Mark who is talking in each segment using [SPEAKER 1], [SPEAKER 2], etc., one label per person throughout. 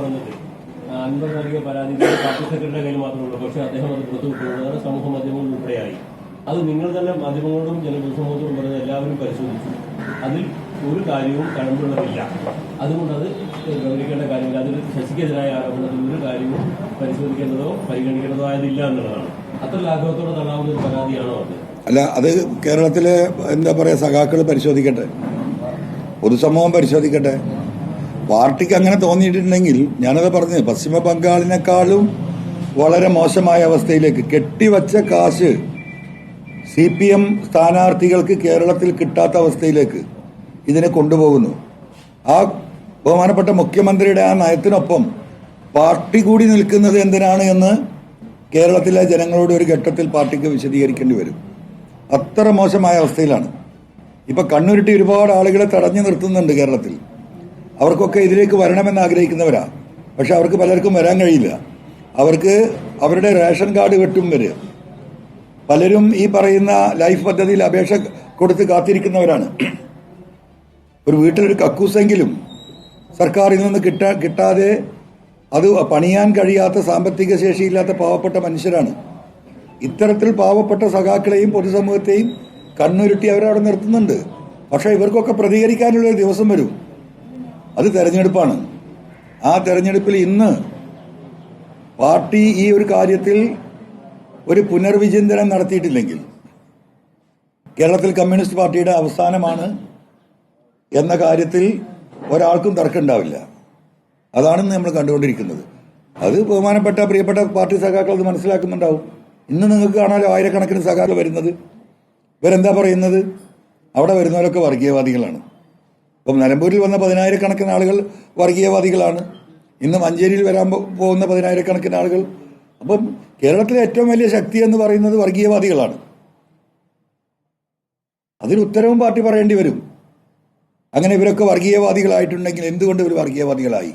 [SPEAKER 1] പറഞ്ഞത്. അൻപതിലധികം പരാതികൾ പാർട്ടി സെക്രട്ടറിയുടെ കയ്യിൽ മാത്രമേ ഉള്ളൂ പക്ഷേ അദ്ദേഹം അത് പുറത്തു വിട്ടുകൊണ്ടത് സമൂഹ മാധ്യമങ്ങളിൽ ഉൾപ്പെടെയായി. അത് നിങ്ങൾ തന്നെ മാധ്യമങ്ങളോടും ജനപ്രസമൂഹത്തോടും പറഞ്ഞത് എല്ലാവരും പരിശോധിച്ചു. അതിൽ ഒരു കാര്യവും കഴമ്പുള്ളതില്ല അതുകൊണ്ട് അത് ഗൗരവിക്കേണ്ട കാര്യമില്ല. അതിൽ ശശിക്കെതിരായ ആരോപണത്തിൽ ഒരു കാര്യവും പരിശോധിക്കേണ്ടതോ പരിഗണിക്കേണ്ടതോ ആയതില്ല എന്നുള്ളതാണ്. അത്ര ലാഘവത്തോടെ തള്ളാവുന്ന ഒരു പരാതിയാണോ അത്?
[SPEAKER 2] അല്ല അത് കേരളത്തിലെ എന്താ പറയാ സഖാക്കൾ പരിശോധിക്കട്ടെ? പൊതുസമൂഹം പരിശോധിക്കട്ടെ? പാർട്ടിക്ക് അങ്ങനെ തോന്നിയിട്ടുണ്ടെങ്കിൽ ഞാനത് പറഞ്ഞത് പശ്ചിമ ബംഗാളിനേക്കാളും വളരെ മോശമായ അവസ്ഥയിലേക്ക് കെട്ടിവച്ച കാശ് സി പി എം സ്ഥാനാർത്ഥികൾക്ക് കേരളത്തിൽ കിട്ടാത്ത അവസ്ഥയിലേക്ക് ഇതിനെ കൊണ്ടുപോകുന്നു. ആ ബഹുമാനപ്പെട്ട മുഖ്യമന്ത്രിയുടെ ആ നയത്തിനൊപ്പം പാർട്ടി കൂടി നിൽക്കുന്നത് എന്തിനാണ് എന്ന് കേരളത്തിലെ ജനങ്ങളോട് ഒരു ഘട്ടത്തിൽ പാർട്ടിക്ക് വിശദീകരിക്കേണ്ടി വരും. അത്ര മോശമായ അവസ്ഥയിലാണ്. ഇപ്പൊ കണ്ണുരുട്ടി ഒരുപാട് ആളുകളെ തടഞ്ഞു നിർത്തുന്നുണ്ട് കേരളത്തിൽ. അവർക്കൊക്കെ ഇതിലേക്ക് വരണമെന്ന് ആഗ്രഹിക്കുന്നവരാ. പക്ഷെ അവർക്ക് പലർക്കും വരാൻ കഴിയില്ല. അവർക്ക് അവരുടെ റേഷൻ കാർഡ് വെട്ടും വരെ. പലരും ഈ പറയുന്ന ലൈഫ് പദ്ധതിയിൽ അപേക്ഷ കൊടുത്ത് കാത്തിരിക്കുന്നവരാണ്. ഒരു വീട്ടിലൊരു കക്കൂസെങ്കിലും സർക്കാരിൽ നിന്ന് കിട്ടാ കിട്ടാതെ അത് പണിയാൻ കഴിയാത്ത സാമ്പത്തിക ശേഷിയില്ലാത്ത പാവപ്പെട്ട മനുഷ്യരാണ്. ഇത്തരത്തിൽ പാവപ്പെട്ട സഖാക്കളെയും പൊതുസമൂഹത്തെയും കണ്ണുരുട്ടി അവരവിടെ നിർത്തുന്നുണ്ട്. പക്ഷേ ഇവർക്കൊക്കെ പ്രതികരിക്കാനുള്ള ദിവസം വരും. അത് തെരഞ്ഞെടുപ്പാണ്. ആ തെരഞ്ഞെടുപ്പിൽ ഇന്ന് പാർട്ടി ഈ ഒരു കാര്യത്തിൽ ഒരു പുനർവിചിന്തനം നടത്തിയിട്ടില്ലെങ്കിൽ കേരളത്തിൽ കമ്മ്യൂണിസ്റ്റ് പാർട്ടിയുടെ അവസാനമാണ് എന്ന കാര്യത്തിൽ ഒരാൾക്കും തർക്കമുണ്ടാവില്ല. അതാണ് നമ്മൾ കണ്ടുകൊണ്ടിരിക്കുന്നത്. അത് ബഹുമാനപ്പെട്ട പ്രിയപ്പെട്ട പാർട്ടി സഖാക്കൾ അത് മനസ്സിലാക്കുന്നുണ്ടാവും. ഇന്ന് നിങ്ങൾക്ക് കാണാലോ ആയിരക്കണക്കിന് സഖാക്കൾ വരുന്നത്. ഇവരെന്താ പറയുന്നത്? അവിടെ വരുന്നവരൊക്കെ വർഗീയവാദികളാണ്. ഇപ്പം നിലമ്പൂരിൽ വന്ന പതിനായിരക്കണക്കിന് ആളുകൾ വർഗീയവാദികളാണ്. ഇന്ന് മഞ്ചേരിയിൽ വരാൻ പോകുന്ന പതിനായിരക്കണക്കിന് ആളുകൾ. അപ്പം കേരളത്തിലെ ഏറ്റവും വലിയ ശക്തി എന്ന് പറയുന്നത് വർഗീയവാദികളാണ്. അതിന് ഉത്തരവും പാർട്ടി പറയേണ്ടി വരും. അങ്ങനെ ഇവരൊക്കെ വർഗീയവാദികളായിട്ടുണ്ടെങ്കിൽ എന്തുകൊണ്ട് ഇവർ വർഗീയവാദികളായി?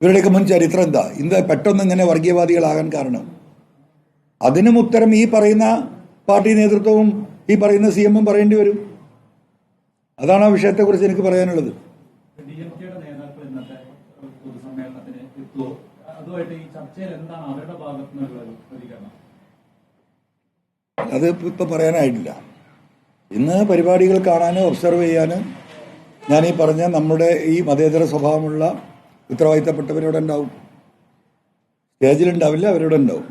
[SPEAKER 2] ഇവരുടെയൊക്കെ മുൻ ചരിത്രം എന്താ? എന്താ പെട്ടെന്ന് ഇങ്ങനെ വർഗീയവാദികളാകാൻ കാരണം. അതിനും ഉത്തരം ഈ പറയുന്ന പാർട്ടി നേതൃത്വവും ഈ പറയുന്ന സി എമ്മും പറയേണ്ടി വരും. അതാണ് ആ വിഷയത്തെക്കുറിച്ച് എനിക്ക് പറയാനുള്ളത്. അത് ഇപ്പൊ പറയാനായിട്ടില്ല. ഇന്ന് പരിപാടികൾ കാണാനും ഒബ്സർവ് ചെയ്യാനും ഞാൻ ഈ പറഞ്ഞ നമ്മുടെ ഈ മതേതര സ്വഭാവമുള്ള ഉത്തരവാദിത്തപ്പെട്ടവരോടെ ഉണ്ടാവും സ്റ്റേജിലുണ്ടാവില്ല അവരോടെ ഉണ്ടാവും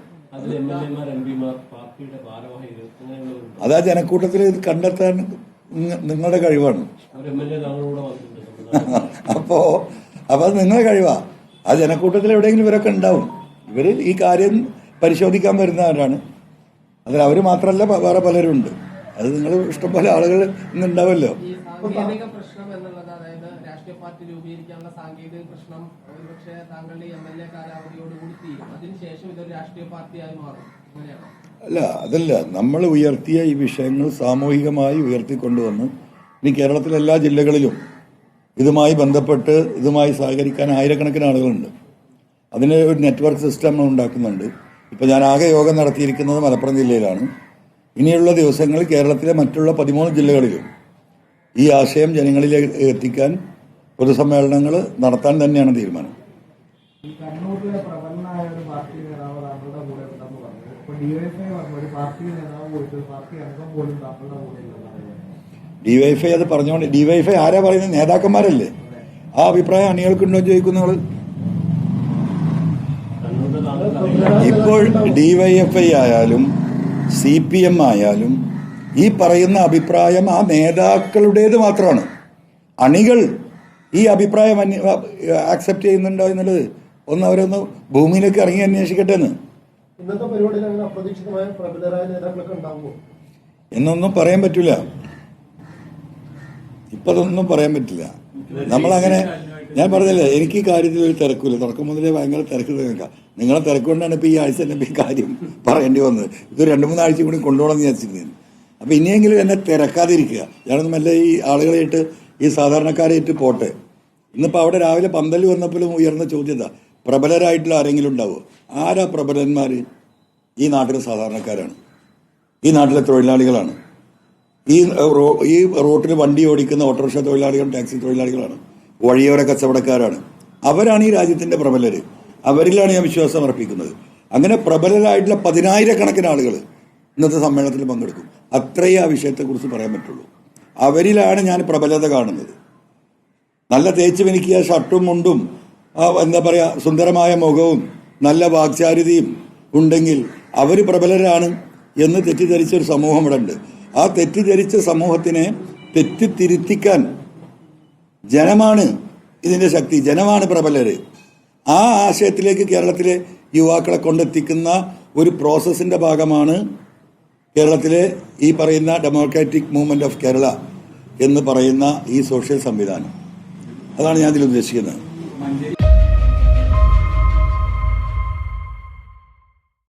[SPEAKER 2] അതാ ജനക്കൂട്ടത്തിൽ ഇത് കണ്ടെത്താൻ നിങ്ങളുടെ കഴിവാണ്. അപ്പോ അപ്പൊ അത് നിങ്ങളുടെ കഴിവാ. ആ ജനക്കൂട്ടത്തിൽ എവിടെയെങ്കിലും ഇവരൊക്കെ ഉണ്ടാവും. ഇവർ ഈ കാര്യം പരിശോധിക്കാൻ വരുന്നവരാണ്. അതിൽ അവർ മാത്രമല്ല വേറെ പലരും ഉണ്ട് അത് നിങ്ങൾ ഇഷ്ടംപോലെ ആളുകൾ ഇന്നുണ്ടാവല്ലോ.
[SPEAKER 3] പ്രശ്നം എന്നുള്ളത് അതായത് രാഷ്ട്രീയ പാർട്ടി രൂപീകരിക്കാനുള്ള സാങ്കേതിക പ്രശ്നം ഒരുപക്ഷെ താങ്കളുടെ എം എൽ എ കാലാവധിയോടുകൂടി തീരും. അതിനുശേഷം ഇതൊരു രാഷ്ട്രീയ പാർട്ടിയായി മാറും. അങ്ങനെയാണോ
[SPEAKER 2] അല്ല അതല്ല. നമ്മൾ ഉയർത്തിയ ഈ വിഷയങ്ങൾ സാമൂഹികമായി ഉയർത്തിക്കൊണ്ടുവന്ന് ഇനി കേരളത്തിലെ എല്ലാ ജില്ലകളിലും ഇതുമായി ബന്ധപ്പെട്ട് ഇതുമായി സഹകരിക്കാൻ ആയിരക്കണക്കിന് ആളുകളുണ്ട്. അതിന് ഒരു നെറ്റ്വർക്ക് സിസ്റ്റം ഉണ്ടാക്കുന്നുണ്ട്. ഇപ്പോൾ ഞാൻ ആകെ യോഗം നടത്തിയിരിക്കുന്നത് മലപ്പുറം ജില്ലയിലാണ്. ഇനിയുള്ള ദിവസങ്ങളിൽ കേരളത്തിലെ മറ്റുള്ള പതിമൂന്ന് ജില്ലകളിലും ഈ ആശയം ജനങ്ങളിലേക്ക് എത്തിക്കാൻ പൊതുസമ്മേളനങ്ങൾ നടത്താൻ തന്നെയാണ് തീരുമാനം.
[SPEAKER 4] കണ്ണൂരിലെ പ്രബലനായ ഒരു പാർട്ടി നേതാവ് താങ്കളുടെ കൂടെ ഉണ്ടെന്ന് ഡിവൈഎഫ്ഐ ഒരു പാർട്ടി പോയിട്ട് പാർട്ടി അംഗം പോലും
[SPEAKER 2] ഡിവൈഫൈ അത് പറഞ്ഞുകൊണ്ട് ഡിവൈഫൈ ആരാ പറയുന്നത് നേതാക്കന്മാരല്ലേ. ആ അഭിപ്രായം അണികൾക്കുണ്ടോ ചോദിക്കുന്നു നിങ്ങൾ ഇപ്പോൾ ഡിവൈഎഫ്ഐ ആയാലും സി പി എം ആയാലും ഈ പറയുന്ന അഭിപ്രായം ആ നേതാക്കളുടേത് മാത്രമാണ്. അണികൾ ഈ അഭിപ്രായം ആക്സെപ്റ്റ് ചെയ്യുന്നുണ്ടോ എന്നുള്ളത് ഒന്ന് അവരൊന്ന് ഭൂമിയിലേക്ക് ഇറങ്ങി അന്വേഷിക്കട്ടെ എന്ന്.
[SPEAKER 4] ഇന്നത്തെ പരിപാടിയിൽ അങ്ങനെ അപ്രതീക്ഷിതമായ പ്രബലരായ നേതാക്കളൊക്കെ ഉണ്ടാവുമോ?
[SPEAKER 2] എന്നൊന്നും പറയാൻ പറ്റില്ല ഇപ്പതൊന്നും പറയാൻ പറ്റില്ല. നമ്മളങ്ങനെ ഞാൻ പറഞ്ഞില്ലേ എനിക്ക് ഈ കാര്യത്തിൽ ഒരു തിരക്കില്ല. തുടക്കം മുതലേ ഭയങ്കര തിരക്ക് നിൽക്കാം നിങ്ങളെ തിരക്കുകൊണ്ടാണ് ഇപ്പൊ ഈ ആഴ്ച തന്നെ ഈ കാര്യം പറയേണ്ടി വന്നത്. ഇത് രണ്ട് മൂന്നാഴ്ച കൂടി കൊണ്ടുപോകണം എന്ന് വിചാരിച്ചിരുന്നു അപ്പൊ ഇനിയെങ്കിലും എന്നെ തിരക്കാതിരിക്കുക. ഞാനൊന്നും അല്ല ഈ ആളുകളായിട്ട് ഈ സാധാരണക്കാരായിട്ട് പോട്ടെ. ഇന്നിപ്പോ അവിടെ രാവിലെ പന്തൽ വന്നപ്പോഴും ഉയർന്ന ചോദ്യത പ്രബലരായിട്ടുള്ള ആരെങ്കിലും ഉണ്ടാവുമോ ആരാ പ്രബലന്മാർ ഈ നാട്ടിലെ സാധാരണക്കാരാണ്. ഈ നാട്ടിലെ തൊഴിലാളികളാണ്. ഈ റോ ഈ റോട്ടിൽ വണ്ടി ഓടിക്കുന്ന ഓട്ടോറിക്ഷ തൊഴിലാളികളും ടാക്സി തൊഴിലാളികളാണ്. വഴിയോര കച്ചവടക്കാരാണ്. അവരാണ് ഈ രാജ്യത്തിന്റെ പ്രബലര്. അവരിലാണ് ഞാൻ വിശ്വാസം അർപ്പിക്കുന്നത്. അങ്ങനെ പ്രബലരായിട്ടുള്ള പതിനായിരക്കണക്കിന് ആളുകൾ ഇന്നത്തെ സമ്മേളനത്തിൽ പങ്കെടുക്കും. അത്രയേ ആ വിഷയത്തെക്കുറിച്ച് പറയാൻ പറ്റുള്ളൂ. അവരിലാണ് ഞാൻ പ്രബലത കാണുന്നത്. നല്ല തേച്ച് ഷർട്ടും മുണ്ടും ആ, എന്താ പറയുക സുന്ദരമായ മുഖവും നല്ല വാക്ചാരിതയും ഉണ്ടെങ്കിൽ അവർ പ്രബലരാണ് എന്ന് തെറ്റിദ്ധരിച്ച ഒരു സമൂഹം ഇവിടെ ഉണ്ട് ആ തെറ്റിദ്ധരിച്ച സമൂഹത്തിനെ തെറ്റിത്തിരുത്തിക്കാൻ ജനമാണ് ഇതിന്റെ ശക്തി ജനമാണ് പ്രബലര്. ആ ആശയത്തിലേക്ക് കേരളത്തിലെ യുവാക്കളെ കൊണ്ടെത്തിക്കുന്ന ഒരു പ്രോസസ്സിന്റെ ഭാഗമാണ് കേരളത്തിലെ ഈ പറയുന്ന ഡെമോക്രാറ്റിക് മൂവ്മെന്റ് ഓഫ് കേരള എന്ന് പറയുന്ന ഈ സോഷ്യൽ സംവിധാനം. അതാണ് ഞാൻ ഇതിൽ ഉദ്ദേശിക്കുന്നത്.